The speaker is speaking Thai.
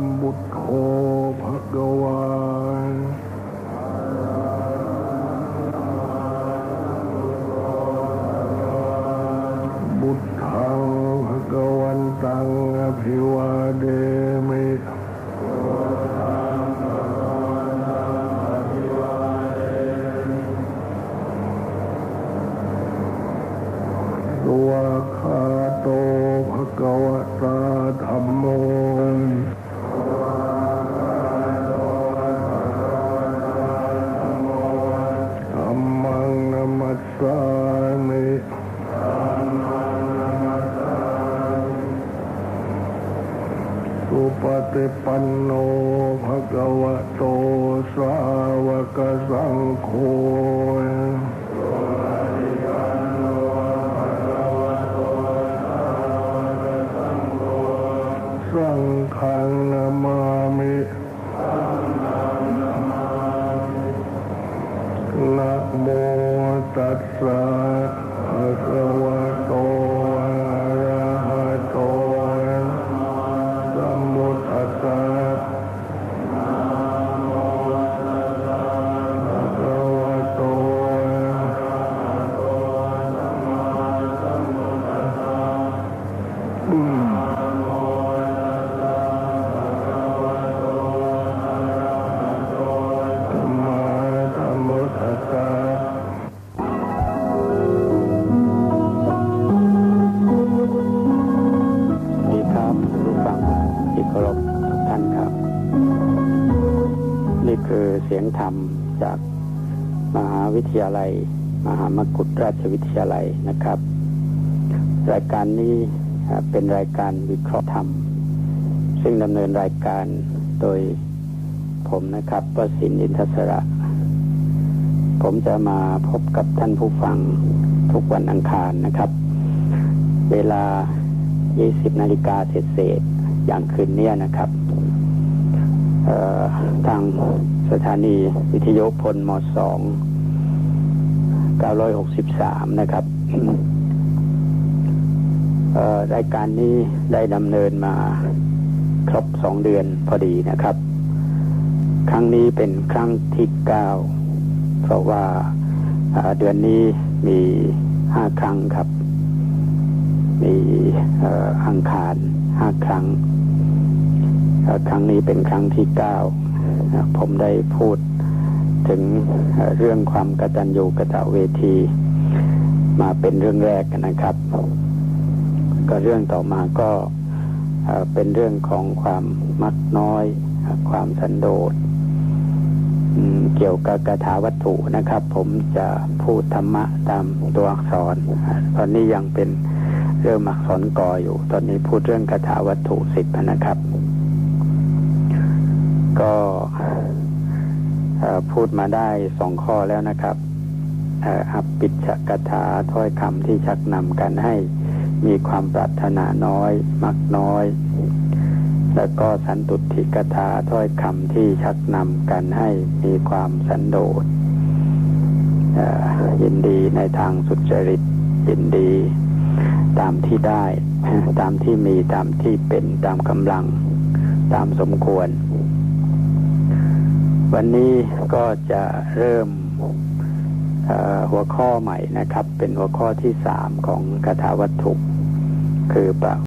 มบุตโธภะคะวาบุตทังภะคะวันตังอภิวาเดมิตัวคาโตภะคะวตาธรรมโม ปฏิปันโนภะคะวะโตสาวกสังโฆสังฆังนามามินะโมตัสสะ ดีครับผู้ฟังที่เคารพทุกท่านครับ นี่คือเสียงธรรมจากมหาวิทยาลัย มหามกุฏราชวิทยาลัยนะครับ รายการนี้เป็นรายการวิเคราะห์ธรรม ซึ่งดำเนินรายการโดยผมนะครับประสินอินทศระ ผมจะมาพบกับท่านผู้ฟังทุกวันอังคารนะครับ เวลา 20 นาฬิกาเศษอย่างคืนเนี้ยนะครับทางสถานีวิทยุพลมสอง963 นะครับรายการนี้ได้ดำเนินมาครบสองเดือนพอดีนะครับ ครั้งนี้เป็นครั้งที่เก้า เพราะว่าเดือนนี้มีห้าครั้งครับ มีอังคารห้าครั้ง ครั้งนี้เป็นครั้งที่เก้าผมได้พูดถึงเรื่องความกตัญญูกตเวที มาเป็นเรื่องแรกนะครับ ก็เรื่องต่อมาก็เป็นเรื่องของความมักน้อย ความสันโดษ เกี่ยวกับกถาวัตถุนะครับ ผมจะพูดธรรมะตามตัวอักษร ตอนนี้ยังเป็นเรื่องอักษรกออยู่ ตอนนี้พูดเรื่องคาถาวัตถุสิบนะครับ ก็พูดมาได้สองข้อแล้วนะครับเอ่ออัปปิชกถาถ้อยคำที่ชักนำกันให้มีความปรารถนาน้อย มักน้อย แล้วก็สันตุทิกถาถ้อยคำที่ชักนำกันให้มีความสันโดษยินดีในทางสุจริตยินดี ตามที่ได้ ตามที่มีตามที่เป็นตามกำลัง ตามสมควร วันนี้ก็จะเริ่มหัวข้อใหม่นะครับ เป็นหัวข้อที่สามของคาถาวัตถุคือประ